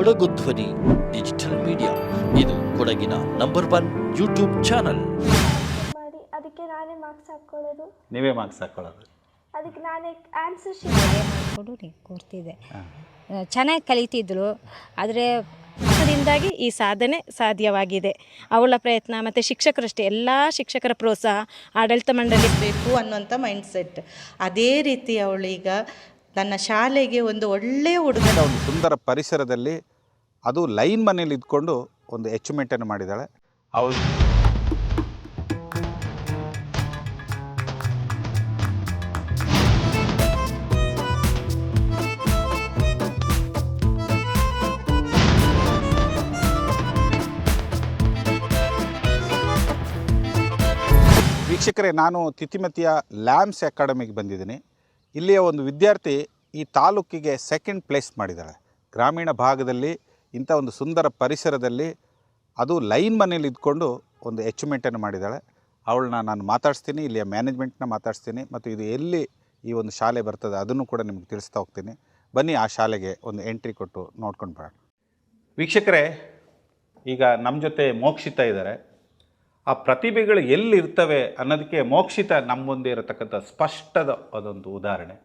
ಕೊಡಗು ಧ್ವನಿ digital media. ಇದು ಕೊಡಗಿನ ನಂಬರ್ ಒನ್ ಯೂಟ್ಯೂಬ್ ಚಾನಲ್. ಮಾಡಿ ಅದಕ್ಕೆ ನಾನೇ ಮಾರ್ಕ್ಸ್ ಹಾಕ್ಕೊಳ್ಳೋದು. ನೀವೇ ಮಾರ್ಕ್ಸ್ ಹಾಕೊಳ್ಳೋದು ಅದಕ್ಕೆ ನಾನೇ ಆನ್ಸರ್ ಶೀಟ್ ಮಾಡಿಕೊಂಡು ಕೊಡ್ತಿದ್ದೆ. ಚೆನ್ನಾಗಿ ಕಲಿತಿದ್ರು ಆದರೆ ಅದರಿಂದಾಗಿ ಈ ಸಾಧನೆ ಸಾಧ್ಯವಾಗಿದೆ. ಅವಳ ಪ್ರಯತ್ನ ಮತ್ತು ಶಿಕ್ಷಕರಷ್ಟೇ ಎಲ್ಲ ಶಿಕ್ಷಕರ ಪ್ರೋತ್ಸಾಹ ಆಡಳಿತ ಮಂಡಳಿ. ಬೇಕು ಅನ್ನುವಂಥ ಮೈಂಡ್ಸೆಟ್ ಅದೇ ರೀತಿ ಅವಳು ತನ್ನ ಶಾಲೆಗೆ ಒಂದು ಒಳ್ಳೆಯ ಹುಡುಗ. ಒಂದು ಸುಂದರ ಪರಿಸರದಲ್ಲಿ ಅದು ಲೈನ್ ಮನೇಲಿ ಇದ್ಕೊಂಡು ಒಂದು ಅಚೀವ್ಮೆಂಟನ್ನು ಮಾಡಿದ್ದಾಳೆ. ಹೌದು. ವೀಕ್ಷಕರೇ ನಾನು ತಿತಿಮತಿಯ ಲ್ಯಾಮ್ಸ್ ಅಕಾಡೆಮಿಗೆ ಬಂದಿದ್ದೀನಿ. ಇಲ್ಲಿಯ ಒಂದು ವಿದ್ಯಾರ್ಥಿ ಈ ತಾಲೂಕಿಗೆ ಸೆಕೆಂಡ್ ಪ್ಲೇಸ್ ಮಾಡಿದ್ದಾಳೆ. ಗ್ರಾಮೀಣ ಭಾಗದಲ್ಲಿ, ಇಂಥ ಒಂದು ಸುಂದರ ಪರಿಸರದಲ್ಲಿ ಅದು ಲೈನ್ ಮನೇಲಿ ಇದ್ಕೊಂಡು ಒಂದು ಅಚೀವ್ಮೆಂಟನ್ನು ಮಾಡಿದ್ದಾಳೆ. ಅವಳನ್ನ ನಾನು ಮಾತಾಡಿಸ್ತೀನಿ, ಇಲ್ಲಿಯ ಮ್ಯಾನೇಜ್ಮೆಂಟ್ನ ಮಾತಾಡಿಸ್ತೀನಿ ಮತ್ತು ಇದು ಎಲ್ಲಿ ಈ ಒಂದು ಶಾಲೆ ಬರ್ತದೆ ಅದನ್ನು ಕೂಡ ನಿಮ್ಗೆ ತಿಳಿಸ್ತಾ ಹೋಗ್ತೀನಿ. ಬನ್ನಿ ಆ ಶಾಲೆಗೆ ಒಂದು ಎಂಟ್ರಿ ಕೊಟ್ಟು ನೋಡ್ಕೊಂಡು ಬರೋಣ. ವೀಕ್ಷಕರೇ, ಈಗ ನಮ್ಮ ಜೊತೆ ಮೋಕ್ಷಿತ ಇದ್ದಾರೆ. ಆ ಪ್ರತಿಭೆಗಳು ಎಲ್ಲಿರ್ತವೆ ಅನ್ನೋದಕ್ಕೆ ಮೋಕ್ಷಿತ ನಮ್ಮ ಮುಂದೆ ಇರತಕ್ಕಂಥ ಸ್ಪಷ್ಟದ ಅದೊಂದು ಉದಾಹರಣೆ.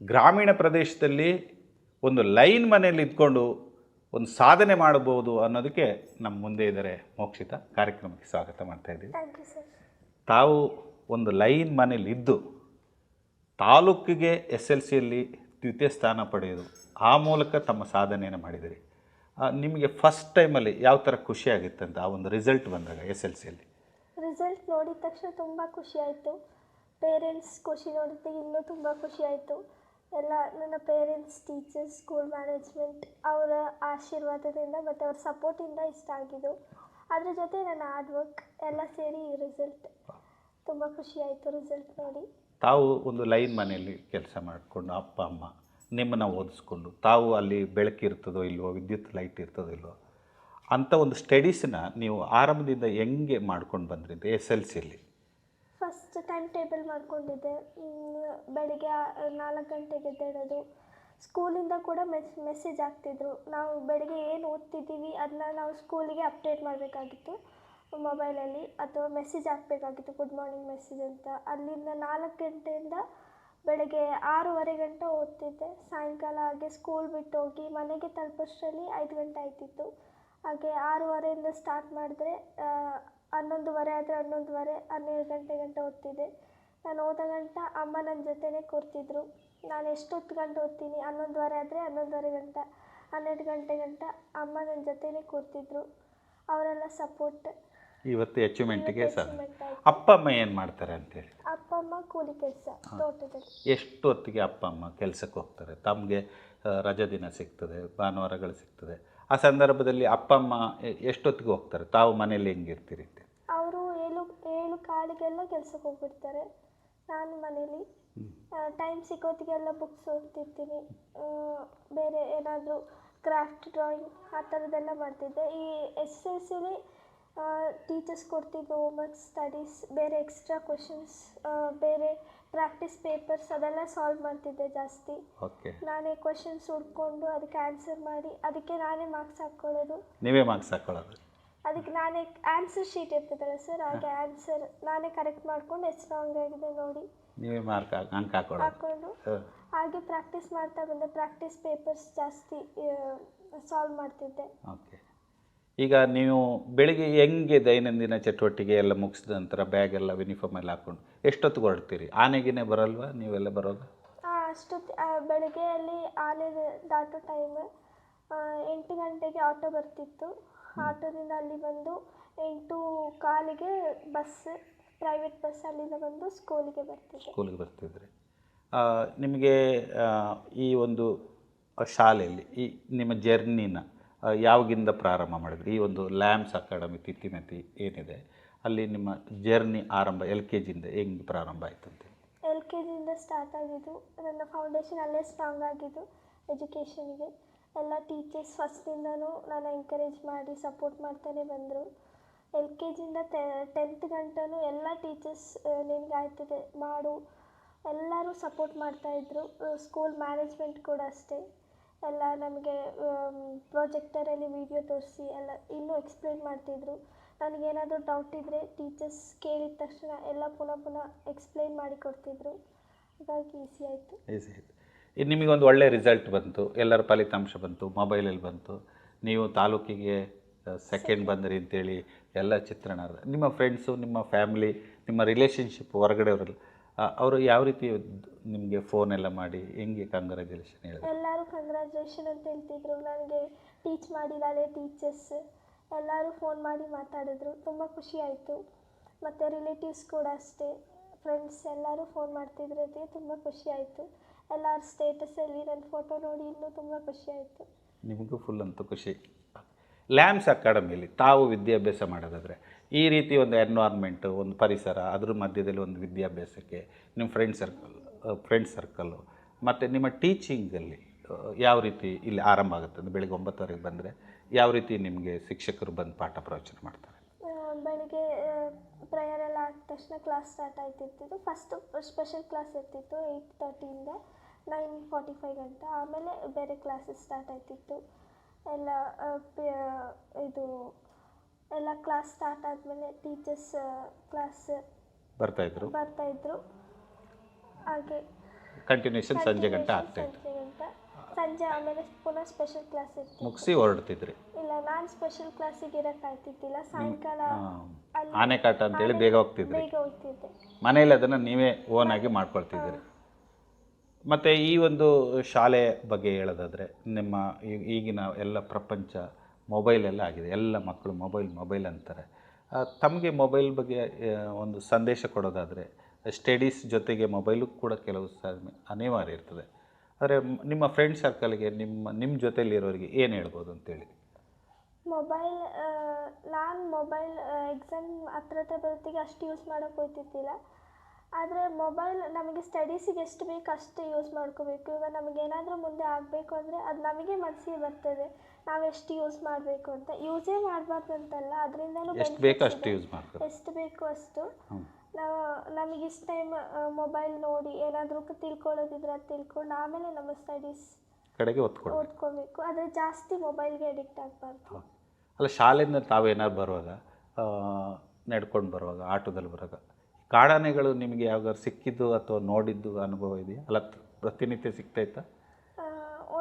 ಗ್ರಾಮೀಣ ಪ್ರದೇಶದಲ್ಲಿ ಒಂದು ಲೈನ್ ಮನೆಯಲ್ಲಿ ಇದ್ಕೊಂಡು ಒಂದು ಸಾಧನೆ ಮಾಡಬಹುದು ಅನ್ನೋದಕ್ಕೆ ನಮ್ಮ ಮುಂದೆ ಇದ್ದಾರೆ ಮೋಕ್ಷಿತ ಕಾರ್ಯಕ್ರಮಕ್ಕೆ ಸ್ವಾಗತ ಮಾಡ್ತಾ ಇದ್ದೀವಿ. ತಾವು ಒಂದು ಲೈನ್ ಮನೇಲಿ ಇದ್ದು ತಾಲೂಕಿಗೆ ಎಸ್ ಎಲ್ ಸಿಯಲ್ಲಿ ದ್ವಿತೀಯ ಸ್ಥಾನ ಪಡೆಯೋದು ಆ ಮೂಲಕ ತಮ್ಮ ಸಾಧನೆಯನ್ನು ಮಾಡಿದಿರಿ. ನಿಮಗೆ ಫಸ್ಟ್ ಟೈಮಲ್ಲಿ ಯಾವ ಥರ ಅಂತ ಆ ಒಂದು ರಿಸಲ್ಟ್ ಬಂದಾಗ ಎಸ್ ಎಲ್ ಸಿಯಲ್ಲಿ? ನೋಡಿದ ತಕ್ಷಣ ತುಂಬ ಖುಷಿ ಆಯಿತು. ಪೇರೆಂಟ್ಸ್ ಖುಷಿ ನೋಡಿದ್ದು ಇನ್ನೂ ತುಂಬ ಖುಷಿ ಆಯಿತು. ಎಲ್ಲ ನನ್ನ ಪೇರೆಂಟ್ಸ್ ಟೀಚರ್ಸ್ ಸ್ಕೂಲ್ ಮ್ಯಾನೇಜ್ಮೆಂಟ್ ಅವರ ಆಶೀರ್ವಾದದಿಂದ ಮತ್ತು ಅವ್ರ ಸಪೋರ್ಟಿಂದ ಇಷ್ಟ ಆಗಿದ್ದು. ಅದ್ರ ಜೊತೆ ನನ್ನ ಹಾರ್ಡ್ ವರ್ಕ್ ಎಲ್ಲ ಸೇರಿ ರಿಸಲ್ಟ್ ತುಂಬ ಖುಷಿ ಆಯಿತು ರಿಸಲ್ಟ್ ನೋಡಿ. ತಾವು ಒಂದು ಲೈನ್ ಮನೆಯಲ್ಲಿ ಕೆಲಸ ಮಾಡಿಕೊಂಡು ಅಪ್ಪ, ಅಮ್ಮ ನಿಮ್ಮನ್ನು ಓದಿಸ್ಕೊಂಡು ತಾವು ಅಲ್ಲಿ ಬೆಳಕಿರ್ತದೋ ಇಲ್ವೋ, ವಿದ್ಯುತ್ ಲೈಟ್ ಇರ್ತದೋ ಇಲ್ವೋ ಅಂಥ ಒಂದು ಸ್ಟಡೀಸನ್ನ ನೀವು ಆರಂಭದಿಂದ ಹೆಂಗೆ ಮಾಡ್ಕೊಂಡು ಬಂದ್ರಿ ಎಸ್ ಎಲ್ ಸಿಯಲ್ಲಿ ಫಸ್ಟ್ ಟೈಮ್ ಟೇಬಲ್ ಮಾಡ್ಕೊಂಡಿದ್ದೆ ಬೆಳಿಗ್ಗೆ ನಾಲ್ಕು ಗಂಟೆಗೆ ಎದ್ದೇಳೋದು. ಸ್ಕೂಲಿಂದ ಕೂಡ ಮೆಸ್ ಮೆಸೇಜ್ ಆಗ್ತಿದ್ರು ನಾವು ಬೆಳಿಗ್ಗೆ ಏನು ಓದ್ತಿದ್ದೀವಿ ಅದನ್ನ ನಾವು ಸ್ಕೂಲಿಗೆ ಅಪ್ಡೇಟ್ ಮಾಡಬೇಕಾಗಿತ್ತು. ಮೊಬೈಲಲ್ಲಿ ಅಥವಾ ಮೆಸೇಜ್ ಹಾಕಬೇಕಾಗಿತ್ತು. ಗುಡ್ ಮಾರ್ನಿಂಗ್ ಮೆಸೇಜ್ ಅಂತ. ಅಲ್ಲಿಂದ ನಾಲ್ಕು ಗಂಟೆಯಿಂದ ಬೆಳಗ್ಗೆ ಆರೂವರೆ ಗಂಟೆ ಓದ್ತಿದ್ದೆ. ಸಾಯಂಕಾಲ ಹಾಗೆ ಸ್ಕೂಲ್ ಬಿಟ್ಟು ಹೋಗಿ ಮನೆಗೆ ತಲುಪೋಷ್ಟರಲ್ಲಿ ಐದು ಗಂಟೆ ಆಯ್ತಿತ್ತು. ಹಾಗೆ ಆರೂವರೆಯಿಂದ ಸ್ಟಾರ್ಟ್ ಮಾಡಿದ್ರೆ ಹನ್ನೊಂದುವರೆ ಆದರೆ ಹನ್ನೊಂದುವರೆ ಹನ್ನೆರಡು ಗಂಟೆ ಗಂಟ ಓದ್ತಿದ್ದೆ ನಾನು ಓದೋ ಗಂಟ ಅಮ್ಮ ನನ್ನ ಜೊತೆನೇ ಕೂರ್ತಿದ್ರು. ನಾನು ಎಷ್ಟೊತ್ತು ಗಂಟೆ ಓದ್ತೀನಿ ಹನ್ನೊಂದುವರೆ ಆದರೆ ಹನ್ನೊಂದುವರೆ ಗಂಟ ಹನ್ನೆರಡು ಗಂಟೆ ಗಂಟ ಅಮ್ಮ ನನ್ನ ಜೊತೆನೇ ಕೂರ್ತಿದ್ರು. ಅವರೆಲ್ಲ ಸಪೋರ್ಟ್ ಇವತ್ತು ಅಚೀವ್ಮೆಂಟಿಗೆ ಸರ್ ಅಪ್ಪ ಅಮ್ಮ ಏನು ಮಾಡ್ತಾರೆ ಅಂತೇಳಿ ಅಪ್ಪ ಅಮ್ಮ ಕೂಲಿ ಕೆಲಸ ತೋಟದಲ್ಲಿ. ಎಷ್ಟು ಹೊತ್ತಿಗೆ ಅಪ್ಪ ಅಮ್ಮ ಕೆಲಸಕ್ಕೆ ಹೋಗ್ತಾರೆ? ತಮಗೆ ರಜಾ ದಿನ ಸಿಗ್ತದೆ ಭಾನುವಾರಗಳು ಸಿಗ್ತದೆ. ಆ ಸಂದರ್ಭದಲ್ಲಿ ಅಪ್ಪ ಅಮ್ಮ ಎಷ್ಟೊತ್ತಿಗೆ ಹೋಗ್ತಾರೆ? ತಾವು ಮನೇಲಿ ಹೆಂಗಿರ್ತೀರಿ ಅಂತ. ಅವರು ಏಳು ಏಳು ಕಾಲಿಗೆಲ್ಲ ಕೆಲಸಕ್ಕೆ ಹೋಗ್ಬಿಡ್ತಾರೆ. ನಾನು ಮನೇಲಿ. ಟೈಮ್ ಸಿಕ್ಕೋತಿಗೆಲ್ಲ ಬುಕ್ಸ್ ಓದ್ತಿರ್ತೀನಿ. ಬೇರೆ ಏನಾದರೂ ಕ್ರಾಫ್ಟ್ ಡ್ರಾಯಿಂಗ್ ಆ ಥರದ್ದೆಲ್ಲ ಮಾಡ್ತಿದ್ದೆ. ಈ ಎಸ್ ಎಲ್ ಸಿಲಿ ಟೀಚರ್ಸ್ ಕೊಡ್ತಿದ್ದು ಹೋಮ್ವರ್ಕ್ ಸ್ಟಡೀಸ್ ಬೇರೆ ಎಕ್ಸ್ಟ್ರಾ ಕ್ವಶನ್ಸ್ ಬೇರೆ ಪ್ರಾಕ್ಟೀಸ್ ಪೇಪರ್ಸ್ ಅದೆಲ್ಲ ಸಾಲ್ವ್ ಮಾಡ್ತಿದ್ದೆ ಜಾಸ್ತಿ. ನಾನೇ ಕ್ವಶನ್ಸ್ ಹುಡ್ಕೊಂಡು ಅದಕ್ಕೆ ಆನ್ಸರ್ ಮಾಡಿ ಅದಕ್ಕೆ ನಾನೇ ಮಾರ್ಕ್ಸ್ ಹಾಕ್ಕೊಳ್ಳೋದು. ನೀವೇ ಮಾರ್ಕ್ಸ್ ಹಾಕೊಳ್ಳೋದು ಅದಕ್ಕೆ ನಾನೇ ಆನ್ಸರ್ ಶೀಟ್ ಇರ್ತದಲ್ಲ ಸರ್ ಹಾಗೆ ಆನ್ಸರ್ ನಾನೇ ಕರೆಕ್ಟ್ ಮಾಡ್ಕೊಂಡು ಎಷ್ಟು ರಾಂಗ್ ಆಗಿದೆ ನೋಡಿ. ನೀವೇ ಮಾರ್ಕ್ ಅಂಕ ಹಾಕ್ಕೊಂಡು ಹಾಗೆ ಪ್ರಾಕ್ಟೀಸ್ ಮಾಡ್ತಾ ಬಂದೆ ಪ್ರಾಕ್ಟೀಸ್ ಪೇಪರ್ಸ್ ಜಾಸ್ತಿ ಸಾಲ್ವ್ ಮಾಡ್ತಿದ್ದೆ. ಓಕೆ ಈಗ ನೀವು ಬೆಳಿಗ್ಗೆ ಹೆಂಗೆ ದೈನಂದಿನ ಚಟುವಟಿಕೆ ಎಲ್ಲ ಮುಗಿಸಿದ ನಂತರ ಬ್ಯಾಗ್ ಎಲ್ಲ ಯೂನಿಫಾರ್ಮ್ ಎಲ್ಲ ಹಾಕ್ಕೊಂಡು ಎಷ್ಟೊತ್ತಿಗೆ ಹೊರಡ್ತೀರಿ? ಆನೆಗೇನೆ ಬರಲ್ವಾ ನೀವೆಲ್ಲ ಬರೋದು? ಅಷ್ಟೊತ್ತು ಬೆಳಿಗ್ಗೆ ಬೆಳಗ್ಗೆ ಅಲ್ಲಿ ಆನೆ ದಾಟೋ ಟೈಮ್ ಎಂಟು ಗಂಟೆಗೆ ಆಟೋ ಬರ್ತಿತ್ತು. ಆಟೋದಿಂದ ಅಲ್ಲಿ ಬಂದು ಎಂಟು ಕಾಲಿಗೆ ಬಸ್ ಪ್ರೈವೇಟ್ ಬಸ್ ಅಲ್ಲಿಂದ ಬಂದು ಸ್ಕೂಲಿಗೆ ಬರ್ತಿದ್ದೆ. ಸ್ಕೂಲಿಗೆ ಬರ್ತಿದ್ರೆ. ನಿಮಗೆ ಈ ಒಂದು ಶಾಲೆಯಲ್ಲಿ ಈ ನಿಮ್ಮ ಜರ್ನಿನ ಯಾವಾಗಿಂದ ಪ್ರಾರಂಭ ಮಾಡಿದ್ರಿ? ಈ ಒಂದು ಲ್ಯಾಮ್ಸ್ ಅಕಾಡೆಮಿ ತಿತ್ತಿಮತಿ ಏನಿದೆ? ಅಲ್ಲಿ ನಿಮ್ಮ ಜರ್ನಿ ಆರಂಭ ಎಲ್ ಕೆ ಜಿಯಿಂದ ಹೆಂಗೆ ಪ್ರಾರಂಭ ಆಯಿತು ಅಂತ ಎಲ್ ಕೆ ಜಿಯಿಂದ ಸ್ಟಾರ್ಟ್ ಆಗಿದ್ದು, ನನ್ನ ಫೌಂಡೇಶನ್ ಅಲ್ಲೇ ಸ್ಟ್ರಾಂಗ್ ಆಗಿದ್ದು ಎಜುಕೇಷನ್ಗೆ ಎಲ್ಲ ಟೀಚರ್ಸ್ ಫಸ್ಟಿಂದನೂ ನಾನು ಎಂಕರೇಜ್ ಮಾಡಿ ಸಪೋರ್ಟ್ ಮಾಡ್ತಾನೆ ಬಂದರು. ಎಲ್ ಕೆ ಜಿಯಿಂದ ಟೆಂತ್ ಗಂಟನೂ ಎಲ್ಲ ಟೀಚರ್ಸ್ ನಿನಗೆ ಆಯ್ತದೆ, ಮಾಡು. ಎಲ್ಲರೂ ಸಪೋರ್ಟ್ ಮಾಡ್ತಾಯಿದ್ರು ಸ್ಕೂಲ್ ಮ್ಯಾನೇಜ್ಮೆಂಟ್ ಕೂಡ ಅಷ್ಟೇ. ಎಲ್ಲ ನಮಗೆ ಪ್ರೊಜೆಕ್ಟರಲ್ಲಿ ವಿಡಿಯೋ ತೋರಿಸಿ ಎಲ್ಲ ಇನ್ನೂ ಎಕ್ಸ್ಪ್ಲೇನ್ ಮಾಡ್ತಿದ್ರು. ನನಗೇನಾದರೂ ಡೌಟ್ ಇದ್ದರೆ ಟೀಚರ್ಸ್ ಕೇಳಿದ ತಕ್ಷಣ ಎಲ್ಲ ಪುನಃ ಪುನಃ ಎಕ್ಸ್ಪ್ಲೇನ್ ಮಾಡಿ ಕೊಡ್ತಿದ್ರು. ಹಾಗಾಗಿ ಈಸಿ ಆಯಿತು. ಈಸಿ ಆಯಿತು. ಇದು ನಿಮಗೊಂದು ಒಳ್ಳೆ ರಿಸಲ್ಟ್ ಬಂತು. ಎಲ್ಲರ ಫಲಿತಾಂಶ ಬಂತು. ಮೊಬೈಲಲ್ಲಿ ಬಂತು. ನೀವು ತಾಲೂಕಿಗೆ ಸೆಕೆಂಡ್ ಬಂದ್ರಿ ಅಂತೇಳಿ ಎಲ್ಲ ಚಿತ್ರಣ. ನಿಮ್ಮ ಫ್ರೆಂಡ್ಸು ನಿಮ್ಮ ಫ್ಯಾಮಿಲಿ ನಿಮ್ಮ ರಿಲೇಷನ್ಶಿಪ್ ಹೊರಗಡೆಯವರೆಲ್ಲ ಅವರು ಯಾವ ರೀತಿ ನಿಮಗೆ ಫೋನ್ ಎಲ್ಲ ಮಾಡಿ ಹೆಂಗೆ ಕಂಗ್ರ್ಯಾಚುಲೇಷನ್ ಹೇಳಿದ್ರು? ಎಲ್ಲರೂ ಕಂಗ್ರ್ಯಾಚುಲೇಷನ್ ಅಂತ ಹೇಳ್ತಿದ್ರು. ನನಗೆ ಟೀಚ್ ಮಾಡಿದ್ದಾಳೆ ಟೀಚರ್ಸ್ ಎಲ್ಲರೂ ಫೋನ್ ಮಾಡಿ ಮಾತಾಡಿದ್ರು. ತುಂಬ ಖುಷಿ ಆಯಿತು. ಮತ್ತು ರಿಲೇಟಿವ್ಸ್ ಕೂಡ ಅಷ್ಟೇ. ಫ್ರೆಂಡ್ಸ್ ಎಲ್ಲರೂ ಫೋನ್ ಮಾಡ್ತಿದ್ರು ಅದೇ ತುಂಬ ಖುಷಿ ಆಯಿತು. ಎಲ್ಲರ ಸ್ಟೇಟಸಲ್ಲಿ ನನ್ನ ಫೋಟೋ ನೋಡಿ ಇನ್ನೂ ತುಂಬ ಖುಷಿ ಆಯಿತು. ನಿಮಗೂ ಫುಲ್ ಅಂತೂ ಖುಷಿ. ಲ್ಯಾಮ್ಸ್ ಅಕಾಡೆಮಿಯಲ್ಲಿ ತಾವು ವಿದ್ಯಾಭ್ಯಾಸ ಮಾಡೋದಾದರೆ ಈ ರೀತಿ ಒಂದು ಎನ್ವಾರ್ಮೆಂಟು ಒಂದು ಪರಿಸರ, ಅದ್ರ ಮಧ್ಯದಲ್ಲಿ ಒಂದು ವಿದ್ಯಾಭ್ಯಾಸಕ್ಕೆ ನಿಮ್ಮ ಫ್ರೆಂಡ್ ಸರ್ಕಲ್ ಫ್ರೆಂಡ್ ಸರ್ಕಲ್ಲು ಮತ್ತು ನಿಮ್ಮ ಟೀಚಿಂಗಲ್ಲಿ ಯಾವ ರೀತಿ ಇಲ್ಲಿ ಆರಂಭ ಆಗುತ್ತೆ? ಅಂದರೆ ಬೆಳಿಗ್ಗೆ ಒಂಬತ್ತುವರೆಗೆ ಬಂದರೆ ಯಾವ ರೀತಿ ನಿಮಗೆ ಶಿಕ್ಷಕರು ಬಂದು ಪಾಠ ಪ್ರವಚನ ಮಾಡ್ತಾರೆ? ಬೆಳಿಗ್ಗೆ ಪ್ರೇಯರ್ ಎಲ್ಲ ಆದ ತಕ್ಷಣ ಕ್ಲಾಸ್ ಸ್ಟಾರ್ಟ್ ಆಯ್ತಿರ್ತಿತ್ತು. ಫಸ್ಟು ಸ್ಪೆಷಲ್ ಕ್ಲಾಸ್ ಇರ್ತಿತ್ತು ಏಯ್ಟ್ ತರ್ಟಿಯಿಂದ ನೈನ್ ಫಾರ್ಟಿ ಫೈವ್ ಗಂಟೆ. ಆಮೇಲೆ ಬೇರೆ ಕ್ಲಾಸಸ್ ಸ್ಟಾರ್ಟ್ ಆಯ್ತಿತ್ತು. ಎಲ್ಲ ಇದು ಎಲ್ಲ ಕ್ಲಾಸ್ ಸ್ಟಾರ್ಟ್ ಆದಮೇಲೆ ಟೀಚರ್ಸ್ ಕ್ಲಾಸ್ ಬರ್ತಾಯಿದ್ರು ಬರ್ತಾಯಿದ್ರು ಹಾಗೆ ಕಂಟಿನ್ಯೂಷನ್ ಸಂಜೆ ಗಂಟೆ ಆಗ್ತಾ ಇತ್ತು. ಸಂಜೆ ಗಂಟೆ. ಸಂಜೆ ಆಮೇಲೆ ಪುನಃ ಸ್ಪೆಷಲ್ ಕ್ಲಾಸ್ ಇತ್ತು. ಮುಗಿಸಿ ಹೊರಡ್ತಿದ್ರಿ? ಇಲ್ಲ ನಾನು ಸ್ಪೆಷಲ್ ಕ್ಲಾಸಿಗೆ ಇರೋಕ್ಕಾಗ್ತಿದ್ದಿಲ್ಲ ಸಾಯಂಕಾಲ ಅಲ್ಲಿ ಆನೆಕಾಟ ಅಂತೇಳಿ ಬೇಗ ಹೋಗ್ತಿದ್ರಿ. ಬೇಗ ಹೋಗ್ತಿದ್ದೆ. ಮನೇಲಿ ಅದನ್ನು ನೀವೇ ಓನ್ ಆಗಿ ಮಾಡ್ಕೊಳ್ತಿದ್ದೀರಿ. ಮತ್ತು ಈ ಒಂದು ಶಾಲೆ ಬಗ್ಗೆ ಹೇಳೋದಾದರೆ ನಿಮ್ಮ ಈ- ಈಗಿನ ಎಲ್ಲ ಪ್ರಪಂಚ ಮೊಬೈಲೆಲ್ಲ ಆಗಿದೆ. ಎಲ್ಲ ಮಕ್ಕಳು ಮೊಬೈಲ್ ಮೊಬೈಲ್ ಅಂತಾರೆ. ತಮಗೆ ಮೊಬೈಲ್ ಬಗ್ಗೆ ಒಂದು ಸಂದೇಶ ಕೊಡೋದಾದರೆ ಸ್ಟಡೀಸ್ ಜೊತೆಗೆ ಮೊಬೈಲು ಕೂಡ ಕೆಲವು ಸಾರಿ ಅನಿವಾರ್ಯ ಇರ್ತದೆ. ಆದರೆ, ನಿಮ್ಮ ಫ್ರೆಂಡ್ ಸರ್ಕಲ್ಗೆ ನಿಮ್ಮ ನಿಮ್ಮ ಜೊತೆಲಿರೋರಿಗೆ ಏನು ಹೇಳ್ಬೋದು ಅಂತೇಳಿ? ಮೊಬೈಲ್ ನಾನು ಮೊಬೈಲ್ ಎಕ್ಸಾಮ್ ಹತ್ರ ಹತ್ರ ಬರೋತ್ತಿಗೆ ಅಷ್ಟು ಯೂಸ್ ಮಾಡೋಕ್ಕೆ ಹೋಗ್ತಿದ್ದಿಲ್ಲ ಆದರೆ ಮೊಬೈಲ್ ನಮಗೆ ಸ್ಟಡೀಸಿಗೆ ಎಷ್ಟು ಬೇಕು ಅಷ್ಟು ಯೂಸ್ ಮಾಡ್ಕೋಬೇಕು. ಇವಾಗ ನಮಗೇನಾದರೂ ಮುಂದೆ ಆಗಬೇಕು ಅಂದರೆ ಅದು ನಮಗೆ ಮನಸ್ಸಿಗೆ ಬರ್ತದೆ. ನಾವು ಎಷ್ಟು ಯೂಸ್ ಮಾಡಬೇಕು ಅಂತ. ಯೂಸೇ ಮಾಡಬಾರ್ದು ಅಂತಲ್ಲ ಅದರಿಂದಲೂ ಎಷ್ಟು ಬೇಕು ಅಷ್ಟು ಯೂಸ್ ಮಾಡಬೇಕು. ಎಷ್ಟು ಬೇಕು ಅಷ್ಟು. ನಾವು ನಮಗೆ ಇಷ್ಟು ಟೈಮ್ ಮೊಬೈಲ್ ನೋಡಿ ಏನಾದರೂ ತಿಳ್ಕೊಳ್ಳೋದಿದ್ರೆ ಅದು ತಿಳ್ಕೊಂಡು ಆಮೇಲೆ ನಮ್ಮ ಸ್ಟಡೀಸ್ ಕಡೆಗೆ ಓದ್ಕೊಳ್ಳಿ ಓದ್ಕೊಬೇಕು. ಆದರೆ ಜಾಸ್ತಿ ಮೊಬೈಲ್ಗೆ ಅಡಿಕ್ಟ್ ಆಗಬಾರ್ದು. ಅಲ್ಲ ಶಾಲೆಯಿಂದ ತಾವೇನಾದ್ರು ಬರುವಾಗ ನಡ್ಕೊಂಡು ಬರುವಾಗ ಆಟೋದಲ್ಲಿ ಬರುವಾಗ ಕಾಡಾನೆಗಳು ನಿಮಗೆ ಯಾವಾಗ ಸಿಕ್ಕಿದ್ದು ಅಥವಾ ನೋಡಿದ್ದು ಅನುಭವ ಇದೆಯಾ? ಅಲ್ಲ ಪ್ರತಿನಿತ್ಯ ಸಿಗ್ತೈತಾ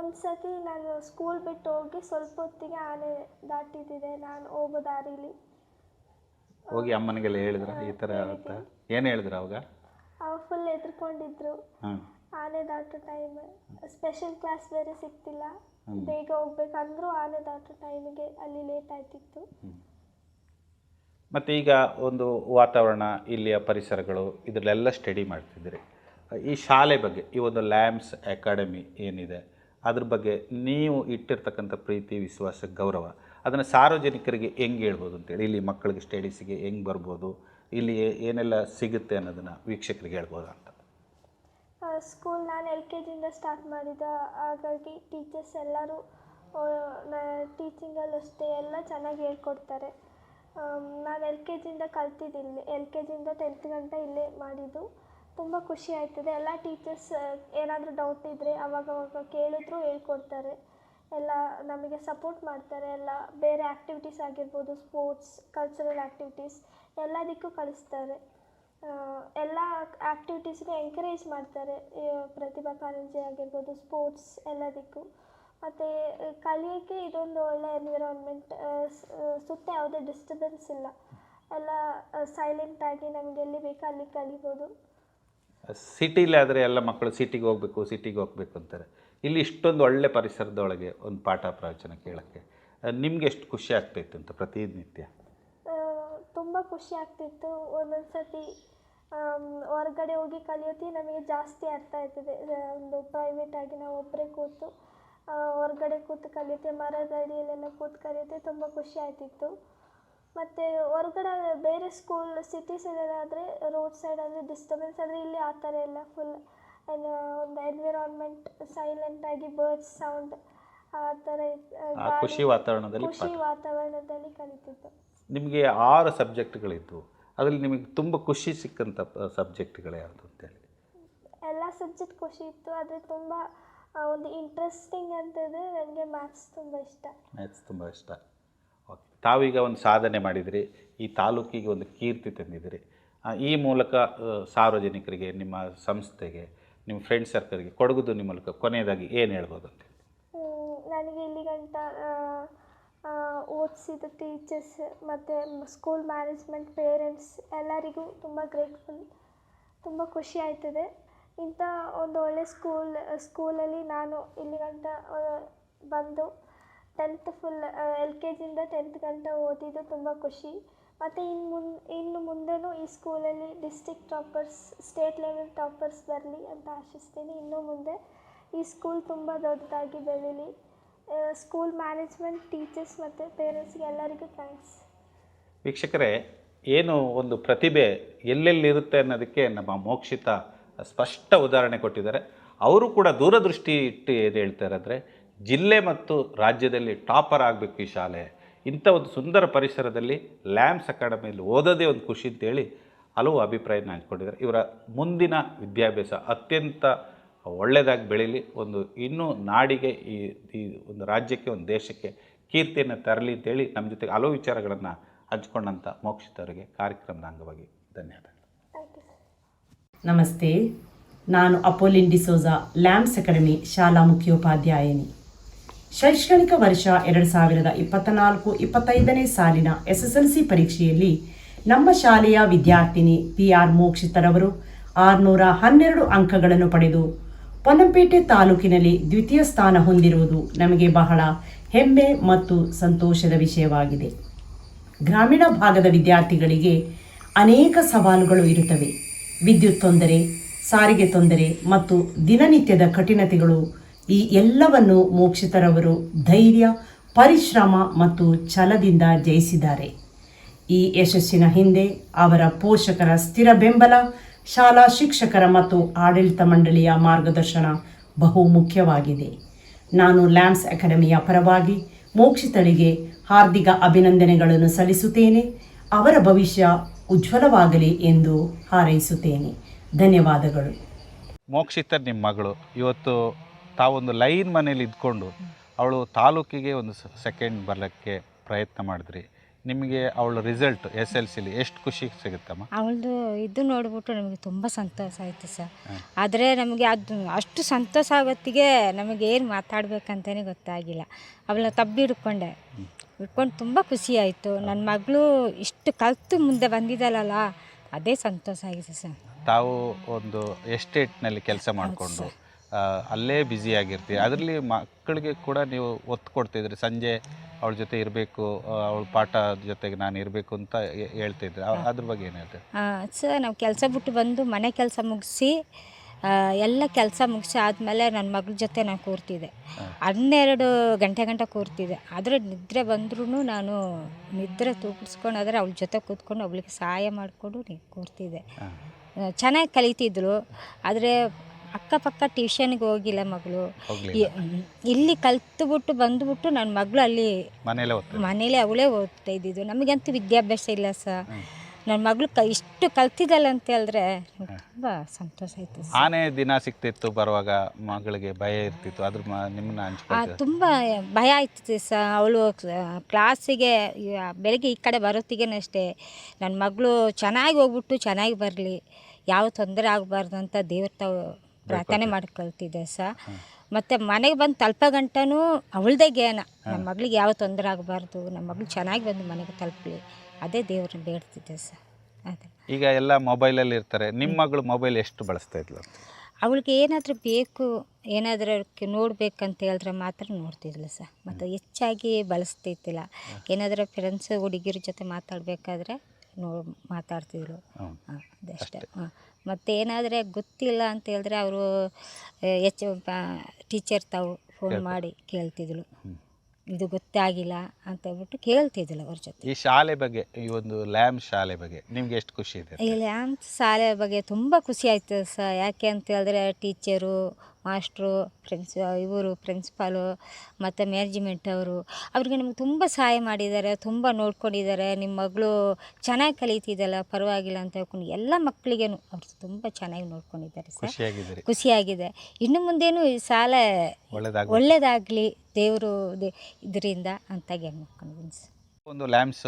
ಒಂದು ಸತಿ ನಾನು ಸ್ಕೂಲ್ ಬಿಟ್ಟು ಹೋಗಿ ಸ್ವಲ್ಪ ಹೊತ್ತಿಗೆ ಆನೆ ದಾಟಿದ್ದಿದೆ ನಾನು ಹೋಗೋ ದಾರಿಲಿ. ಹೋಗಿ ಅಮ್ಮನಿಗೆಲ್ಲ ಹೇಳಿದ್ರ? ಈ ಥರ ಅಂತ ಏನು ಹೇಳಿದ್ರ ಅವಾಗ? ಅವಾಗ ಫುಲ್ ಎದ್ರುಕೊಂಡಿದ್ರು ಹಾಂ. ಆನೆ ದಾಟೋ ಟೈಮ್ ಸ್ಪೆಷಲ್ ಕ್ಲಾಸ್ ಬೇರೆ ಸಿಗ್ತಿಲ್ಲ ಬೇಗ ಹೋಗ್ಬೇಕಂದ್ರೂ ಆನೆ ದಾಟೋ ಟೈಮಿಗೆ ಅಲ್ಲಿ ಲೇಟ್ ಆಯ್ತಿತ್ತು. ಮತ್ತು ಈಗ ಒಂದು ವಾತಾವರಣ ಇಲ್ಲಿಯ ಪರಿಸರಗಳು ಇದರಲ್ಲೆಲ್ಲ ಸ್ಟಡಿ ಮಾಡ್ತಿದ್ದೀರಿ. ಈ ಶಾಲೆ ಬಗ್ಗೆ ಈ ಒಂದು ಲ್ಯಾಮ್ಸ್ ಅಕಾಡೆಮಿ ಏನಿದೆ? ಅದ್ರ ಬಗ್ಗೆ ನೀವು ಇಟ್ಟಿರ್ತಕ್ಕಂಥ ಪ್ರೀತಿ, ವಿಶ್ವಾಸ, ಗೌರವ. ಅದನ್ನು ಸಾರ್ವಜನಿಕರಿಗೆ ಹೆಂಗೆ ಹೇಳ್ಬೋದು ಅಂತೇಳಿ, ಇಲ್ಲಿ ಮಕ್ಕಳಿಗೆ ಸ್ಟಡೀಸಿಗೆ ಹೆಂಗೆ ಬರ್ಬೋದು, ಇಲ್ಲಿ ಏನೆಲ್ಲ ಸಿಗುತ್ತೆ ಅನ್ನೋದನ್ನು ವೀಕ್ಷಕರಿಗೆ ಹೇಳ್ಬೋದು ಅಂತ. ಸ್ಕೂಲ್ ನಾನು ಎಲ್ ಕೆ ಜಿಯಿಂದ ಸ್ಟಾರ್ಟ್ ಮಾಡಿದ, ಹಾಗಾಗಿ ಟೀಚರ್ಸ್ ಎಲ್ಲರೂ ಟೀಚಿಂಗಲ್ಲಿ ಅಷ್ಟೇ ಎಲ್ಲ ಚೆನ್ನಾಗಿ ಹೇಳ್ಕೊಡ್ತಾರೆ. ನಾನು ಎಲ್ ಕೆ ಜಿಯಿಂದ ಕಲ್ತಿದ್ದಿಲ್ಲಿ ಎಲ್ ಕೆ ಜಿಯಿಂದ ಟೆಂತ್ ಗಂಟ ಇಲ್ಲೇ ಮಾಡಿದ್ದು. ತುಂಬ ಖುಷಿ ಆಯ್ತದೆ. ಎಲ್ಲ ಟೀಚರ್ಸ್ ಏನಾದರೂ ಡೌಟ್ ಇದ್ದರೆ ಅವಾಗವಾಗ ಕೇಳಿದ್ರು ಹೇಳ್ಕೊಡ್ತಾರೆ. ಎಲ್ಲ ನಮಗೆ ಸಪೋರ್ಟ್ ಮಾಡ್ತಾರೆ. ಎಲ್ಲ ಬೇರೆ ಆ್ಯಕ್ಟಿವಿಟೀಸ್ ಆಗಿರ್ಬೋದು ಸ್ಪೋರ್ಟ್ಸ್ ಕಲ್ಚರಲ್ ಆ್ಯಕ್ಟಿವಿಟೀಸ್ ಎಲ್ಲದಕ್ಕೂ ಕಳಿಸ್ತಾರೆ. ಎಲ್ಲ ಆ್ಯಕ್ಟಿವಿಟೀಸ್ಗೂ ಎಂಕರೇಜ್ ಮಾಡ್ತಾರೆ. ಪ್ರತಿಭಾ ಕಾರಂಜಿ ಆಗಿರ್ಬೋದು ಸ್ಪೋರ್ಟ್ಸ್ ಎಲ್ಲದಕ್ಕೂ. ಮತ್ತು ಕಲಿಯೋಕ್ಕೆ ಇದೊಂದು ಒಳ್ಳೆ ಎನ್ವಿರಾನ್ಮೆಂಟ್ ಸುತ್ತ ಯಾವುದೇ ಡಿಸ್ಟರ್ಬೆನ್ಸ್ ಇಲ್ಲ. ಎಲ್ಲ ಸೈಲೆಂಟಾಗಿ ನಮಗೆ ಎಲ್ಲಿ ಬೇಕೋ ಅಲ್ಲಿ ಕಲಿಬೋದು. ಸಿಟಿಲಿ ಆದರೆ ಎಲ್ಲ ಮಕ್ಕಳು ಸಿಟಿಗೆ ಹೋಗಬೇಕು, ಸಿಟಿಗೆ ಹೋಗ್ಬೇಕು ಅಂತಾರೆ. ಇಲ್ಲಿ ಇಷ್ಟೊಂದು ಒಳ್ಳೆ ಪರಿಸರದೊಳಗೆ ಒಂದು ಪಾಠ ಪ್ರವಚನ ಕೇಳೋಕ್ಕೆ ನಿಮ್ಗೆ ಎಷ್ಟು ಖುಷಿ ಆಗ್ತಾಯಿತ್ತು ಅಂತ ಪ್ರತಿನಿತ್ಯ? ತುಂಬ ಖುಷಿ ಆಗ್ತಿತ್ತು. ಒಂದೊಂದು ಸತಿ ಹೊರಗಡೆ ಹೋಗಿ ಕಲಿಯೋತಿ ನಮಗೆ ಜಾಸ್ತಿ ಅರ್ಥ ಆಯ್ತದೆ ಒಂದು ಪ್ರೈವೇಟಾಗಿ ನಾವು ಒಬ್ಬರೇ ಕೂತು ಹೊರಗಡೆ ಕೂತು ಕಲಿಯುತ್ತೆ ಮರದ ಅಡಿಯಲ್ಲೆಲ್ಲ ಕೂತು ಕಲಿಯುತ್ತೆ ತುಂಬ ಖುಷಿ ಆಯ್ತಿತ್ತು ಮತ್ತು ಹೊರ್ಗಡೆ ಬೇರೆ ಸ್ಕೂಲ್ ಸಿಟೀಸಲ್ಲಾದರೆ ರೋಡ್ ಸೈಡ್ ಅಂದರೆ ಡಿಸ್ಟರ್ಬೆನ್ಸ್ ಆದರೆ ಇಲ್ಲಿ ಆ ಥರ ಎಲ್ಲ ಫುಲ್ ಒಂದು ಎನ್ವಿರಾನ್ಮೆಂಟ್ ಸೈಲೆಂಟಾಗಿ ಬರ್ಡ್ಸ್ ಸೌಂಡ್ ಆ ಥರ ಖುಷಿ ವಾತಾವರಣದಲ್ಲಿ ಖುಷಿ ವಾತಾವರಣದಲ್ಲಿ ಕಲಿತಿದ್ದು. ನಿಮಗೆ ಆರು ಸಬ್ಜೆಕ್ಟ್ಗಳಿತ್ತು ಅದರಲ್ಲಿ ನಿಮಗೆ ತುಂಬ ಖುಷಿ ಸಿಕ್ಕಂಥ ಸಬ್ಜೆಕ್ಟ್ಗಳು ಯಾವುದು ಅಂತೇಳಿ? ಎಲ್ಲ ಸಬ್ಜೆಕ್ಟ್ ಖುಷಿ ಇತ್ತು. ಆದರೆ ತುಂಬ ಒಂದು ಇಂಟ್ರೆಸ್ಟಿಂಗ್ ಅಂತಂದರೆ ನನಗೆ ಮ್ಯಾಥ್ಸ್ ತುಂಬ ಇಷ್ಟ. ಮ್ಯಾಥ್ಸ್ ತುಂಬ ಇಷ್ಟ. ತಾವೀಗ ಒಂದು ಸಾಧನೆ ಮಾಡಿದಿರಿ, ಈ ತಾಲೂಕಿಗೆ ಒಂದು ಕೀರ್ತಿ ತಂದಿದ್ದೀರಿ ಈ ಮೂಲಕ ಸಾರ್ವಜನಿಕರಿಗೆ, ನಿಮ್ಮ ಸಂಸ್ಥೆಗೆ, ನಿಮ್ಮ ಫ್ರೆಂಡ್ ಸರ್ಕಲ್ಗೆ ಕೊಡಗುದು ನಿಮ್ಮ ಮೂಲಕ ಕೊನೆಯದಾಗಿ ಏನು ಹೇಳ್ಬೋದು ಅಂತ ನನಗೆ ಇಲ್ಲಿ ಗಂಟ ಓದಿಸಿದ ಟೀಚರ್ಸ್ ಮತ್ತು ಸ್ಕೂಲ್ ಮ್ಯಾನೇಜ್ಮೆಂಟ್ ಪೇರೆಂಟ್ಸ್ ಎಲ್ಲರಿಗೂ ತುಂಬ ಗ್ರೇಟ್ಫುಲ್ ತುಂಬ ಖುಷಿ ಆಯ್ತದೆ. ಇಂಥ ಒಂದು ಒಳ್ಳೆ ಸ್ಕೂಲ್ ಸ್ಕೂಲಲ್ಲಿ ನಾನು ಇಲ್ಲಿಗಂಟ ಬಂದು ಟೆಂತ್ ಫುಲ್ ಎಲ್ ಕೆ ಜಿಯಿಂದ ಟೆಂತ್ ಗಂಟ ಓದಿದ್ದು ತುಂಬ ಖುಷಿ. ಮತ್ತು ಇನ್ನು ಮುನ್, ಇನ್ನು ಮುಂದೆನೂ ಈ ಸ್ಕೂಲಲ್ಲಿ district toppers state level toppers ಬರಲಿ ಅಂತ ಆಶಿಸ್ತೀನಿ. ಇನ್ನು ಮುಂದೆ ಈ ಸ್ಕೂಲ್ ತುಂಬ ದೊಡ್ಡದಾಗಿ ಬೆಳೀಲಿ. ಸ್ಕೂಲ್ ಮ್ಯಾನೇಜ್ಮೆಂಟ್ ಟೀಚರ್ಸ್ ಮತ್ತು ಪೇರೆಂಟ್ಸ್ಗೆ ಎಲ್ಲರಿಗೂ ಥ್ಯಾಂಕ್ಸ್ ವೀಕ್ಷಕರೇ, ಏನು ಒಂದು ಪ್ರತಿಭೆ ಎಲ್ಲೆಲ್ಲಿರುತ್ತೆ ಅನ್ನೋದಕ್ಕೆ ನಮ್ಮ ಮೋಕ್ಷಿತ ಸ್ಪಷ್ಟ ಉದಾಹರಣೆ ಕೊಟ್ಟಿದ್ದಾರೆ. ಅವರು ಕೂಡ ದೂರದೃಷ್ಟಿ ಇಟ್ಟು ಏನು ಹೇಳ್ತಾರೆ ಅಂದರೆ ಜಿಲ್ಲೆ ಮತ್ತು ರಾಜ್ಯದಲ್ಲಿ ಟಾಪರ್ ಆಗಬೇಕು ಈ ಶಾಲೆ. ಇಂಥ ಒಂದು ಸುಂದರ ಪರಿಸರದಲ್ಲಿ ಲ್ಯಾಮ್ಸ್ ಅಕಾಡೆಮಿಯಲ್ಲಿ ಓದೋದೇ ಒಂದು ಖುಷಿ ಅಂತೇಳಿ ಹಲವು ಅಭಿಪ್ರಾಯನ ಹಂಚ್ಕೊಂಡಿದ್ದಾರೆ. ಇವರ ಮುಂದಿನ ವಿದ್ಯಾಭ್ಯಾಸ ಅತ್ಯಂತ ಒಳ್ಳೆಯದಾಗಿ ಬೆಳೀಲಿ. ಒಂದು ಇನ್ನೂ ನಾಡಿಗೆ ಈ ಈ ಒಂದು ರಾಜ್ಯಕ್ಕೆ ಒಂದು ದೇಶಕ್ಕೆ ಕೀರ್ತಿಯನ್ನು ತರಲಿ ಅಂತೇಳಿ ನಮ್ಮ ಜೊತೆಗೆ ಹಲವು ವಿಚಾರಗಳನ್ನು ಹಂಚ್ಕೊಂಡಂಥ ಮೋಕ್ಷಿತವರಿಗೆ ಕಾರ್ಯಕ್ರಮದ ಅಂಗವಾಗಿ ಧನ್ಯವಾದಗಳು. ಥ್ಯಾಂಕ್ ಯು ಸರ್ ನಮಸ್ತೆ. ನಾನು ಅಪೋಲಿನ್ ಡಿಸೋಜಾ ಲ್ಯಾಮ್ಸ್ ಅಕಾಡೆಮಿ ಶಾಲಾ ಮುಖ್ಯೋಪಾಧ್ಯಾಯಿನಿ. ಶೈಕ್ಷಣಿಕ ವರ್ಷ ಎರಡು ಸಾವಿರದ ಇಪ್ಪತ್ತ ನಾಲ್ಕು ಇಪ್ಪತ್ತೈದನೇ ಸಾಲಿನ ಎಸ್ ಎಸ್ ಎಲ್ ಸಿ ಪರೀಕ್ಷೆಯಲ್ಲಿ ನಮ್ಮ ಶಾಲೆಯ ವಿದ್ಯಾರ್ಥಿನಿ ಪಿ ಆರ್ ಮೋಕ್ಷಿತರವರು ಆರುನೂರ ಹನ್ನೆರಡು ಅಂಕಗಳನ್ನು ಪಡೆದು ಪೊನ್ನಂಪೇಟೆ ತಾಲೂಕಿನಲ್ಲಿ ದ್ವಿತೀಯ ಸ್ಥಾನ ಹೊಂದಿರುವುದು ನಮಗೆ ಬಹಳ ಹೆಮ್ಮೆ ಮತ್ತು ಸಂತೋಷದ ವಿಷಯವಾಗಿದೆ. ಗ್ರಾಮೀಣ ಭಾಗದ ವಿದ್ಯಾರ್ಥಿಗಳಿಗೆ ಅನೇಕ ಸವಾಲುಗಳು ಇರುತ್ತವೆ. ವಿದ್ಯುತ್ ತೊಂದರೆ, ಸಾರಿಗೆ ತೊಂದರೆ ಮತ್ತು ದಿನನಿತ್ಯದ ಕಠಿಣತೆಗಳು ಈ ಎಲ್ಲವನ್ನು ಮೋಕ್ಷಿತರವರು ಧೈರ್ಯ, ಪರಿಶ್ರಮ ಮತ್ತು ಛಲದಿಂದ ಜಯಿಸಿದ್ದಾರೆ. ಈ ಯಶಸ್ಸಿನ ಹಿಂದೆ ಅವರ ಪೋಷಕರ ಸ್ಥಿರ ಬೆಂಬಲ, ಶಾಲಾ ಶಿಕ್ಷಕರ ಮತ್ತು ಆಡಳಿತ ಮಂಡಳಿಯ ಮಾರ್ಗದರ್ಶನ ಬಹು ಮುಖ್ಯವಾಗಿದೆ. ನಾನು ಲ್ಯಾಂಡ್ಸ್ ಅಕಾಡೆಮಿಯ ಪರವಾಗಿ ಮೋಕ್ಷಿತರಿಗೆ ಹಾರ್ದಿಕ ಅಭಿನಂದನೆಗಳನ್ನು ಸಲ್ಲಿಸುತ್ತೇನೆ. ಅವರ ಭವಿಷ್ಯ ಉಜ್ವಲವಾಗಲಿ ಎಂದು ಹಾರೈಸುತ್ತೇನೆ. ಧನ್ಯವಾದಗಳು. ಮೋಕ್ಷಿತ ನಿಮ್ಮ ಮಗಳು. ಇವತ್ತು ತಾವೊಂದು ಲೈನ್ ಮನೇಲಿ ಇದ್ಕೊಂಡು ಅವಳು ತಾಲೂಕಿಗೆ ಒಂದು ಸೆಕೆಂಡ್ ಬರಲಿಕ್ಕೆ ಪ್ರಯತ್ನ ಮಾಡಿದ್ರಿ. ನಿಮಗೆ ಅವಳ ರಿಸಲ್ಟ್ ಎಸ್ ಎಲ್ ಸಿಲಿ ಎಷ್ಟು ಖುಷಿ ಸಿಗುತ್ತಮ್ಮ? ಅವಳದು ಇದು ನೋಡಿಬಿಟ್ಟು ನಮಗೆ ತುಂಬ ಸಂತೋಷ ಆಯಿತು ಸರ್. ಆದರೆ ನಮಗೆ ಅದು ಅಷ್ಟು ಸಂತೋಷ ಆಗೋತ್ತಿಗೆ ನಮಗೆ ಏನು ಮಾತಾಡಬೇಕಂತಲೇ ಗೊತ್ತಾಗಿಲ್ಲ. ಅವಳನ್ನ ತಬ್ಬಿ ಹಿಡ್ಕೊಂಡೆ. ಹಿಡ್ಕೊಂಡು ತುಂಬ ಖುಷಿ ಆಯಿತು. ನನ್ನ ಮಗಳು ಇಷ್ಟು ಕಲಿತು ಮುಂದೆ ಬಂದಿದ್ದಾಳಲ್ಲ ಅದೇ ಸಂತೋಷ ಆಗಿದೆ ಸರ್. ತಾವು ಒಂದು ಎಸ್ಟೇಟ್ನಲ್ಲಿ ಕೆಲಸ ಮಾಡಿಕೊಂಡು ಅಲ್ಲೇ ಬ್ಯುಸಿಯಾಗಿರ್ತೀವಿ ಅದರಲ್ಲಿ ಮಕ್ಕಳಿಗೆ ಕೂಡ ನೀವು ಒತ್ತು ಕೊಡ್ತಿದ್ರಿ. ಸಂಜೆ ಅವಳ ಜೊತೆ ಇರಬೇಕು ಅವಳ ಪಾಠ ಜೊತೆಗೆ ನಾನು ಇರಬೇಕು ಅಂತ ಹೇ- ಹೇಳ್ತಿದ್ರಿ. ಅದ್ರ ಬಗ್ಗೆ ಏನು ಹೇಳ್ತೀರಿ? ಸರ್ ನಾವು ಕೆಲಸ ಬಿಟ್ಟು ಬಂದು ಮನೆ ಕೆಲಸ ಮುಗಿಸಿ ಎಲ್ಲ ಕೆಲಸ ಮುಗಿಸಿ ಆದಮೇಲೆ ನನ್ನ ಮಗಳ ಜೊತೆ ನಾನು ಕೂರ್ತಿದ್ದೆ. ಹನ್ನೆರಡು ಗಂಟೆ ಗಂಟೆ ಕೂರ್ತಿದ್ದೆ. ಆದರೆ ನಿದ್ರೆ ಬಂದ್ರೂ ನಾನು ನಿದ್ರೆ ತೂಗಿಸ್ಕೊಂಡು ಆದರೆ ಅವಳ ಜೊತೆ ಕೂತ್ಕೊಂಡು ಅವಳಿಗೆ ಸಹಾಯ ಮಾಡಿಕೊಂಡು ಕೂರ್ತಿದ್ದೆ. ಚೆನ್ನಾಗಿ ಕಲಿತಿದ್ರು. ಆದರೆ ಅಕ್ಕಪಕ್ಕ ಟ್ಯೂಷನ್ಗೆ ಹೋಗಿಲ್ಲ ಮಗಳು. ಇಲ್ಲಿ ಕಲ್ತು ಬಿಟ್ಟು ಇಲ್ಲಿ ಕಲ್ತ್ಬಿಟ್ಟು ಬಂದುಬಿಟ್ಟು ನನ್ನ ಮಗಳು ಅಲ್ಲಿ ಮನೇಲೇ ಅವಳೇ ಓದ್ತಾ ಇದ್ದಿದ್ದು. ನಮಗಂತೂ ವಿದ್ಯಾಭ್ಯಾಸ ಇಲ್ಲ ಸರ್ ನನ್ನ ಮಗಳು ಕ ಇಷ್ಟು ಕಲ್ತಿದ್ದಲ್ಲ ಅಂತ ಹೇಳಿದ್ರೆ ತುಂಬ ಸಂತೋಷ ಆಯಿತು ಸರ್ ಆನೆ ದಿನ ಸಿಗ್ತಿತ್ತು ಬರುವಾಗ ಮಗಳಿಗೆ ಭಯ ಇರ್ತಿತ್ತು. ಅದ್ರ ನಿಮ್ಮನ್ನ ತುಂಬ ಭಯ ಆಯ್ತಿತ್ತು ಸ. ಅವಳು ಕ್ಲಾಸಿಗೆ ಬೆಳಗ್ಗೆ ಈ ಕಡೆ ಬರೋತ್ತಿಗೆ ಅಷ್ಟೇ. ನನ್ನ ಮಗಳು ಚೆನ್ನಾಗಿ ಹೋಗ್ಬಿಟ್ಟು ಚೆನ್ನಾಗಿ ಬರಲಿ. ಯಾವ ತೊಂದರೆ ಆಗಬಾರ್ದು ಅಂತ ದೇವ್ರ ತಾವು ಪ್ರಾರ್ಥನೆ ಮಾಡ್ಕೊಳ್ತಿದ್ದೆ ಸ. ಮತ್ತು ಮನೆಗೆ ಬಂದು ತಲ್ಪ ಗಂಟನೂ ಅವಳದೇ ಜ್ಞಾನ. ನಮ್ಮ ಮಗಳಿಗೆ ಯಾವ ತೊಂದರೆ ಆಗಬಾರ್ದು ನಮ್ಮ ಮಗಳು ಚೆನ್ನಾಗಿ ಬಂದು ಮನೆಗೆ ತಲುಪಲಿ. ಅದೇ ದೇವ್ರನ್ನ ಬೇಡ್ತಿದ್ದೆ ಸರ್ ಅದೇ. ಈಗ ಎಲ್ಲ ಮೊಬೈಲಲ್ಲಿ ಇರ್ತಾರೆ. ನಿಮ್ಮ ಮಗಳು ಮೊಬೈಲ್ ಎಷ್ಟು ಬಳಸ್ತಾ ಇದ್ಲು? ಅವಳಿಗೆ ಏನಾದರೂ ಬೇಕು ಏನಾದರೂ ನೋಡಬೇಕಂತ ಹೇಳಿದ್ರೆ ಮಾತ್ರ ನೋಡ್ತಿದ್ಲು ಸರ್ ಮತ್ತು ಹೆಚ್ಚಾಗಿ ಬಳಸ್ತಿದ್ದಿಲ್ಲ. ಏನಾದರೂ ಫ್ರೆಂಡ್ಸ್ ಹುಡುಗಿರ ಜೊತೆ ಮಾತಾಡಬೇಕಾದ್ರೆ ನೋ ಮಾತಾಡ್ತಿದ್ರು ಹ್ಮ್. ಹಾಂ ಅದಷ್ಟೇ ಹಾಂ. ಮತ್ತು ಏನಾದರೆ ಗೊತ್ತಿಲ್ಲ ಅಂತ ಹೇಳಿದ್ರೆ ಅವರು ಹೆಚ್ಚು ಟೀಚರ್ ತಾವು ಫೋನ್ ಮಾಡಿ ಕೇಳ್ತಿದ್ಳು ಇದು ಗೊತ್ತಾಗಿಲ್ಲ ಅಂತ ಹೇಳ್ಬಿಟ್ಟು ಕೇಳ್ತಿದ್ದಿಲ್ಲ ಅವ್ರ ಜೊತೆ. ಈ ಶಾಲೆ ಬಗ್ಗೆ ಈ ಒಂದು ಲ್ಯಾಮ್ ಶಾಲೆ ಬಗ್ಗೆ ನಿಮ್ಗೆ ಎಷ್ಟು ಖುಷಿ ಇದೆ? ಈ ಲ್ಯಾಮ್ ಶಾಲೆ ಬಗ್ಗೆ ತುಂಬ ಖುಷಿ ಆಯಿತು ಸ ಯಾಕೆ ಅಂತ ಹೇಳಿದ್ರೆ ಟೀಚರು ಮಾಸ್ಟ್ರು ಪ್ರಿನ್ಸ್ ಇವರು ಪ್ರಿನ್ಸಿಪಾಲು ಮತ್ತು ಮ್ಯಾನೇಜ್ಮೆಂಟ್ ಅವರು. ಅವ್ರಿಗೆ ನಮ್ಗೆ ತುಂಬ ಸಹಾಯ ಮಾಡಿದ್ದಾರೆ ತುಂಬ ನೋಡ್ಕೊಂಡಿದ್ದಾರೆ. ನಿಮ್ಮ ಮಗಳು ಚೆನ್ನಾಗಿ ಕಲಿತಿದ್ದಲ್ಲ ಪರವಾಗಿಲ್ಲ ಅಂತ ಹೇಳ್ಕೊಂಡು ಎಲ್ಲ ಮಕ್ಕಳಿಗೇನು ಅವ್ರು ತುಂಬ ಚೆನ್ನಾಗಿ ನೋಡ್ಕೊಂಡಿದ್ದಾರೆ ಸರ್. ಖುಷಿಯಾಗಿದೆ. ಇನ್ನು ಮುಂದೇನು ಈ ಸಾಲ ಒಳ್ಳೆಯದಾಗಲಿ ದೇವರು ಇದರಿಂದ ಅಂತ ಸರ್. ಒಂದು ಲ್ಯಾಮ್ಸ್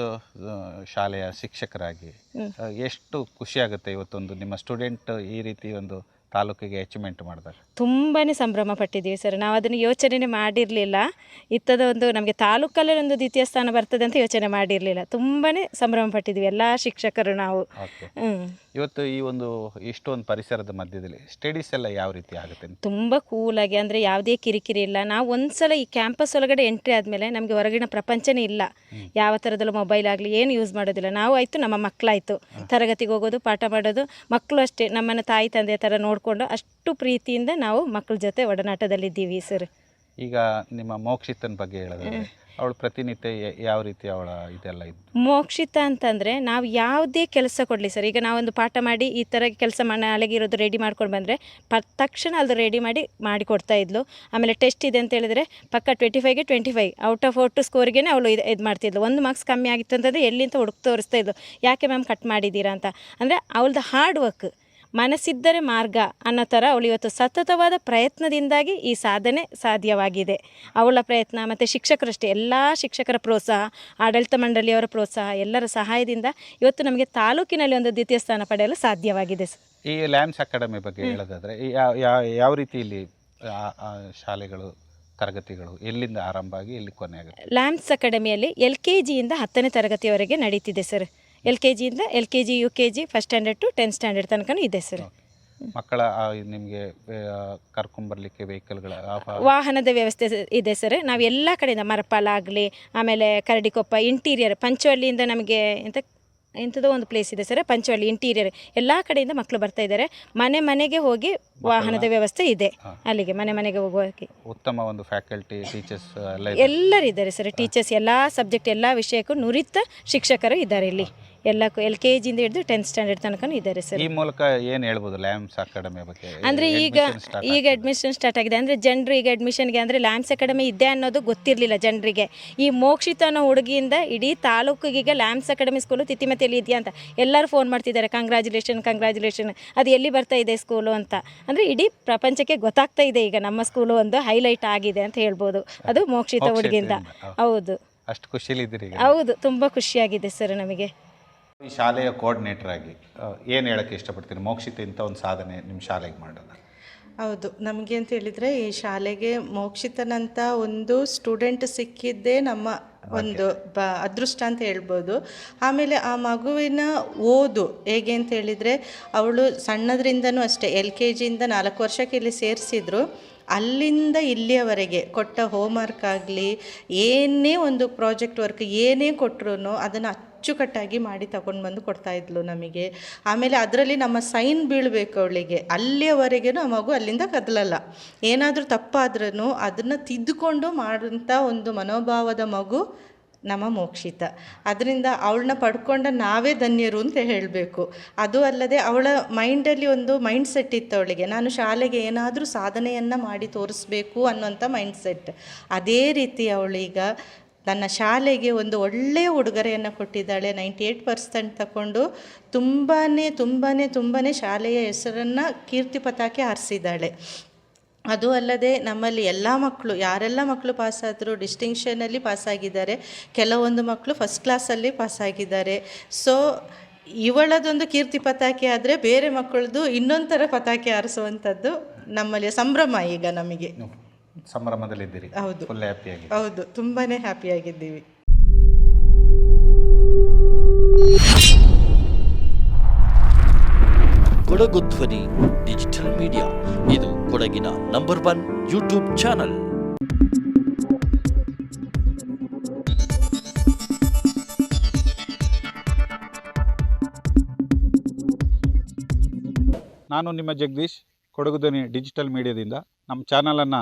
ಶಾಲೆಯ ಶಿಕ್ಷಕರಾಗಿ ಎಷ್ಟು ಖುಷಿಯಾಗುತ್ತೆ ಇವತ್ತೊಂದು ನಿಮ್ಮ ಸ್ಟೂಡೆಂಟ್ ಈ ರೀತಿ ಒಂದು ತಾಲೂಕಿಗೆ ಅಚೀವ್ಮೆಂಟ್ ಮಾಡಿದಾಗ? ತುಂಬಾ ಸಂಭ್ರಮ ಪಟ್ಟಿದ್ದೀವಿ ಸರ್. ನಾವು ಅದನ್ನು ಯೋಚನೆ ಮಾಡಿರಲಿಲ್ಲ. ಇತ್ತದ ಒಂದು ನಮಗೆ ತಾಲೂಕಲ್ಲೇ ಒಂದು ದ್ವಿತೀಯ ಸ್ಥಾನ ಬರ್ತದೆ ಅಂತ ಯೋಚನೆ ಮಾಡಿರಲಿಲ್ಲ. ತುಂಬಾ ಸಂಭ್ರಮ ಪಟ್ಟಿದ್ದೀವಿ ಎಲ್ಲ ಶಿಕ್ಷಕರು ನಾವು. ಇವತ್ತು ಈ ಒಂದು ಇಷ್ಟೊಂದು ಪರಿಸರದ ಮಧ್ಯದಲ್ಲಿ ಸ್ಟಡೀಸ್ ಎಲ್ಲ ಯಾವ ರೀತಿ ಆಗುತ್ತೆ ತುಂಬ ಕೂಲಾಗಿ ಅಂದರೆ ಯಾವುದೇ ಕಿರಿಕಿರಿ ಇಲ್ಲ. ನಾವು ಒಂದ್ಸಲ ಈ ಕ್ಯಾಂಪಸ್ ಒಳಗಡೆ ಎಂಟ್ರಿ ಆದಮೇಲೆ ನಮಗೆ ಹೊರಗಿನ ಪ್ರಪಂಚನೇ ಇಲ್ಲ. ಯಾವ ಥರದಲ್ಲೂ ಮೊಬೈಲ್ ಆಗಲಿ ಏನು ಯೂಸ್ ಮಾಡೋದಿಲ್ಲ. ನಾವು ಆಯಿತು ನಮ್ಮ ಮಕ್ಕಳಾಯಿತು ತರಗತಿಗೆ ಹೋಗೋದು ಪಾಠ ಮಾಡೋದು ಮಕ್ಕಳು ಅಷ್ಟೇ. ನಮ್ಮನ್ನು ತಾಯಿ ತಂದೆ ಥರ ನೋಡಿಕೊಂಡು ಅಷ್ಟು ಪ್ರೀತಿಯಿಂದ ನಾವು ಮಕ್ಕಳ ಜೊತೆ ಒಡನಾಟದಲ್ಲಿದ್ದೀವಿ ಸರ್ ಈಗ ನಿಮ್ಮ ಮೋಕ್ಷಿತನ ಬಗ್ಗೆ ಹೇಳಿದ್ರೆ ಅವಳು ಪ್ರತಿನಿತ್ಯ ಯಾವ ರೀತಿ ಅವಳ ಇದೆಲ್ಲ ಇತ್ತು ಮೋಕ್ಷಿತ ಅಂತಂದರೆ ನಾವು ಯಾವುದೇ ಕೆಲಸ ಕೊಡಲಿ ಸರ್ ಈಗ ನಾವೊಂದು ಪಾಠ ಮಾಡಿ ಈ ಥರ ಕೆಲಸ ನಾಳೆಗೆ ಇರೋದು ರೆಡಿ ಮಾಡ್ಕೊಂಡು ಬಂದರೆ ಪ ತಕ್ಷಣ ಅದು ರೆಡಿ ಮಾಡಿ ಮಾಡಿ ಕೊಡ್ತಾ ಇದ್ಲು. ಆಮೇಲೆ ಟೆಸ್ಟ್ ಇದೆ ಅಂತ ಹೇಳಿದ್ರೆ ಪಕ್ಕ twenty ಫೈವ್ಗೆ twenty five out of out ಸ್ಕೋರ್ಗೆ ಅವಳು ಇದು ಇದು ಮಾಡ್ತಿದ್ಲು ಒಂದು ಮಾರ್ಕ್ಸ್ ಕಮ್ಮಿ ಆಗಿತ್ತು ಅಂತಂದರೆ ಎಲ್ಲಿಂದ ಹುಡುಕ್ ತೋರಿಸ್ತಾ ಇದ್ಲು. ಯಾಕೆ ಮ್ಯಾಮ್ ಕಟ್ ಮಾಡಿದ್ದೀರಾ ಅಂತ? ಅಂದರೆ ಅವಳದು ಹಾರ್ಡ್ ವರ್ಕ್ ಮನಸ್ಸಿದ್ದರೆ ಮಾರ್ಗ ಅನ್ನೋ ಥರ ಅವಳು ಇವತ್ತು ಸತತವಾದ ಪ್ರಯತ್ನದಿಂದಾಗಿ ಈ ಸಾಧನೆ ಸಾಧ್ಯವಾಗಿದೆ. ಅವಳ ಪ್ರಯತ್ನ ಮತ್ತು ಶಿಕ್ಷಕರಷ್ಟೇ ಎಲ್ಲ ಶಿಕ್ಷಕರ ಪ್ರೋತ್ಸಾಹ ಆಡಳಿತ ಮಂಡಳಿಯವರ ಪ್ರೋತ್ಸಾಹ ಎಲ್ಲರ ಸಹಾಯದಿಂದ ಇವತ್ತು ನಮಗೆ ತಾಲೂಕಿನಲ್ಲಿ ಒಂದು ದ್ವಿತೀಯ ಸ್ಥಾನ ಪಡೆಯಲು ಸಾಧ್ಯವಾಗಿದೆ ಸರ್. ಈ ಲ್ಯಾಮ್ಸ್ ಅಕಾಡೆಮಿ ಬಗ್ಗೆ ಹೇಳೋದಾದ್ರೆ ಯಾವ ರೀತಿ ಇಲ್ಲಿ ಶಾಲೆಗಳು ತರಗತಿಗಳು ಎಲ್ಲಿಂದ ಆರಂಭ ಆಗಿ ಎಲ್ಲಿ ಕೊನೆ ಆಗುತ್ತೆ? ಲ್ಯಾಂಪ್ಸ್ ಅಕಾಡೆಮಿಯಲ್ಲಿ ಎಲ್ ಕೆ ಜಿಯಿಂದ ಹತ್ತನೇ ತರಗತಿಯವರೆಗೆ ನಡೀತಿದೆ sir. L K ಜಿಯಿಂದ L K G U K G first standard to tenth standard ತನಕನೂ ಇದೆ ಸರ್ ಮಕ್ಕಳ ನಿಮಗೆ ಕರ್ಕೊಂಬರ್ಲಿಕ್ಕೆ ವೆಹಿಕಲ್ಗಳ ವಾಹನದ ವ್ಯವಸ್ಥೆ ಇದೆ ಸರ್ ನಾವು ಎಲ್ಲ ಕಡೆಯಿಂದ ಮರಪಾಲ ಆಗಲಿ ಆಮೇಲೆ ಕರಡಿಕೊಪ್ಪ ಇಂಟೀರಿಯರ್ ಪಂಚವಳ್ಳಿಯಿಂದ ನಮಗೆ ಎಂತ ಎಂಥದೋ ಒಂದು ಪ್ಲೇಸ್ ಇದೆ ಸರ್ ಪಂಚವಳ್ಳಿ ಇಂಟೀರಿಯರ್ ಎಲ್ಲ ಕಡೆಯಿಂದ ಮಕ್ಕಳು ಬರ್ತಾ ಇದ್ದಾರೆ ಮನೆ ಮನೆಗೆ ಹೋಗಿ ವಾಹನದ ವ್ಯವಸ್ಥೆ ಇದೆ ಅಲ್ಲಿಗೆ ಮನೆ ಮನೆಗೆ ಹೋಗೋಕೆ. ಉತ್ತಮ ಒಂದು ಫ್ಯಾಕಲ್ಟಿ ಟೀಚರ್ಸ್. ಎಲ್ಲರಿದ್ದಾರೆ ಸರ್ ಟೀಚರ್ಸ್ ಎಲ್ಲ ಸಬ್ಜೆಕ್ಟ್ ಎಲ್ಲ ವಿಷಯಕ್ಕೂ ನುರಿತ ಶಿಕ್ಷಕರು ಇದ್ದಾರೆ ಇಲ್ಲಿ. ಎಲ್ಲಕ್ಕೂ ಎಲ್ ಕೆ ಜಿಯಿಂದ ಹಿಡಿದು ಟೆಂತ್ ಸ್ಟ್ಯಾಂಡರ್ಡ್ ತನಕ ಇದ್ದಾರೆ ಸರ್ ಈ ಮೂಲಕ ಏನು ಹೇಳ್ಬೋದು ಲ್ಯಾಮ್ಸ್ ಅಕಾಡೆಮಿ ಬಗ್ಗೆ? ಅಂದ್ರೆ ಈಗ ಈಗ ಅಡ್ಮಿಷನ್ ಸ್ಟಾರ್ಟ್ ಆಗಿದೆ. ಅಂದರೆ ಜನರು ಈಗ ಅಡ್ಮಿಷನ್ಗೆ ಅಂದರೆ ಲ್ಯಾಮ್ಸ್ ಅಕಾಡೆಮಿ ಇದೆ ಅನ್ನೋದು ಗೊತ್ತಿರಲಿಲ್ಲ ಜನರಿಗೆ. ಈ ಮೋಕ್ಷಿತ ಅನ್ನೋ ಹುಡುಗಿಯಿಂದ ಇಡೀ ತಾಲೂಕಿಗೆ ಲ್ಯಾಮ್ಸ್ ಅಕಾಡೆಮಿ ಸ್ಕೂಲು ತಿತಿಮತಿಯಲ್ಲಿ ಇದೆಯಾ ಅಂತ ಎಲ್ಲರೂ ಫೋನ್ ಮಾಡ್ತಿದ್ದಾರೆ. ಕಂಗ್ರ್ಯಾಚುಲೇಷನ್ ಕಂಗ್ರ್ಯಾಚುಲೇಷನ್ ಅದು ಎಲ್ಲಿ ಬರ್ತಾ ಇದೆ ಸ್ಕೂಲು ಅಂತ. ಅಂದರೆ ಇಡೀ ಪ್ರಪಂಚಕ್ಕೆ ಗೊತ್ತಾಗ್ತಾ ಇದೆ ಈಗ ನಮ್ಮ ಸ್ಕೂಲು ಒಂದು ಹೈಲೈಟ್ ಆಗಿದೆ ಅಂತ ಹೇಳ್ಬೋದು. ಅದು ಮೋಕ್ಷಿತ ಹುಡುಗಿಯಿಂದ. ಹೌದು. ಅಷ್ಟು ಖುಷಿಯಲ್ಲಿ ಹೌದು. ತುಂಬ ಖುಷಿಯಾಗಿದೆ ಸರ್ ನಮಗೆ. ಈ ಶಾಲೆಯ ಕೋಆರ್ಡಿನೇಟರ್ ಆಗಿ ಏನು ಹೇಳಕ್ಕೆ ಇಷ್ಟಪಡ್ತೀನಿ ಮೋಕ್ಷಿತ ಇಂಥ ಒಂದು ಸಾಧನೆ ನಿಮ್ಮ ಶಾಲೆಗೆ ಮಾಡೋಣ ಹೌದು. ನಮಗೆ ಅಂತ ಹೇಳಿದರೆ ಈ ಶಾಲೆಗೆ ಮೋಕ್ಷಿತನಂತ ಒಂದು ಸ್ಟೂಡೆಂಟ್ ಸಿಕ್ಕಿದ್ದೇ ನಮ್ಮ ಒಂದು ಬ ಅದೃಷ್ಟ ಅಂತ ಹೇಳ್ಬೋದು. ಆಮೇಲೆ ಆ ಮಗುವಿನ ಓದು ಹೇಗೆ ಅಂತ ಹೇಳಿದರೆ ಅವಳು ಸಣ್ಣದ್ರಿಂದನೂ ಅಷ್ಟೇ ಎಲ್ ಕೆ ಜಿಯಿಂದ ನಾಲ್ಕು ವರ್ಷಕ್ಕೆ ಇಲ್ಲಿ ಸೇರಿಸಿದ್ರು. ಅಲ್ಲಿಂದ ಇಲ್ಲಿಯವರೆಗೆ ಕೊಟ್ಟ ಹೋಮ್ವರ್ಕ್ ಆಗಲಿ ಏನೇ ಒಂದು ಪ್ರಾಜೆಕ್ಟ್ ವರ್ಕ್ ಏನೇ ಕೊಟ್ಟರು ಅದನ್ನು ಅಚ್ಚುಕಟ್ಟಾಗಿ ಮಾಡಿ ತಗೊಂಡು ಬಂದು ಕೊಡ್ತಾ ಇದ್ಲು ನಮಗೆ. ಆಮೇಲೆ ಅದರಲ್ಲಿ ನಮ್ಮ ಸೈನ್ ಬೀಳಬೇಕು ಅವಳಿಗೆ. ಅಲ್ಲಿಯವರೆಗೂ ಆ ಮಗು ಅಲ್ಲಿಂದ ಕದಲಲ್ಲ. ಏನಾದರೂ ತಪ್ಪಾದ್ರೂ ಅದನ್ನು ತಿದ್ದುಕೊಂಡು ಮಾಡುವಂಥ ಒಂದು ಮನೋಭಾವದ ಮಗು ನಮ್ಮ ಮೋಕ್ಷಿತ. ಅದರಿಂದ ಅವಳನ್ನ ಪಡ್ಕೊಂಡ ನಾವೇ ಧನ್ಯರು ಅಂತ ಹೇಳಬೇಕು. ಅದು ಅಲ್ಲದೆ ಅವಳ ಮೈಂಡಲ್ಲಿ ಒಂದು ಮೈಂಡ್ ಸೆಟ್ ಇತ್ತು ಅವಳಿಗೆ. ನಾನು ಶಾಲೆಗೆ ಏನಾದರೂ ಸಾಧನೆಯನ್ನು ಮಾಡಿ ತೋರಿಸ್ಬೇಕು ಅನ್ನೋಂಥ ಮೈಂಡ್ ಸೆಟ್ ಅದೇ ರೀತಿ ಅವಳೀಗ ತನ್ನ ಶಾಲೆಗೆ ಒಂದು ಒಳ್ಳೆಯ ಉಡುಗೊರೆಯನ್ನು ಕೊಟ್ಟಿದ್ದಾಳೆ. ನೈಂಟಿ ಏಯ್ಟ್ ಪರ್ಸೆಂಟ್ ತಗೊಂಡು ತುಂಬಾ ತುಂಬಾ ತುಂಬಾ ಶಾಲೆಯ ಹೆಸರನ್ನು ಕೀರ್ತಿ ಪತಾಕೆ ಹಾರಿಸಿದ್ದಾಳೆ. ಅದು ಅಲ್ಲದೆ ನಮ್ಮಲ್ಲಿ ಎಲ್ಲ ಮಕ್ಕಳು, ಯಾರೆಲ್ಲ ಮಕ್ಕಳು ಪಾಸಾದರೂ ಡಿಸ್ಟಿಂಕ್ಷನಲ್ಲಿ ಪಾಸಾಗಿದ್ದಾರೆ. ಕೆಲವೊಂದು ಮಕ್ಕಳು ಫಸ್ಟ್ ಕ್ಲಾಸಲ್ಲಿ ಪಾಸಾಗಿದ್ದಾರೆ. ಸೊ, ಇವಳದೊಂದು ಕೀರ್ತಿ ಪತಾಕೆ ಆದರೆ ಬೇರೆ ಮಕ್ಕಳದು ಇನ್ನೊಂದು ಥರ ಪತಾಕೆ ಹಾರಿಸುವಂಥದ್ದು ನಮ್ಮಲ್ಲಿ ಸಂಭ್ರಮ ಈಗ ನಮಗೆ. ಸಂಭ್ರಮದಲ್ಲಿದ್ದೀರಿ. ಹೌದು. ಫುಲ್ ಹ್ಯಾಪಿಯಾಗಿ ಹೌದು ತುಂಬಾ ಹ್ಯಾಪಿಯಾಗಿದ್ದೀವಿ ಕೊಡಗು ಧ್ವನಿ ಡಿಜಿಟಲ್ ಮೀಡಿಯಾ ಇದು ಕೊಡಗಿನ ನಂಬರ್ ಒನ್ ಯೂಟ್ಯೂಬ್ ಚಾನಲ್ ನಾನು ನಿಮ್ಮ ಜಗದೀಶ್ ಕೊಡಗು ಧ್ವನಿ ಡಿಜಿಟಲ್ ಮೀಡಿಯಾದಿಂದ ನಮ್ಮ ಚಾನಲನ್ನು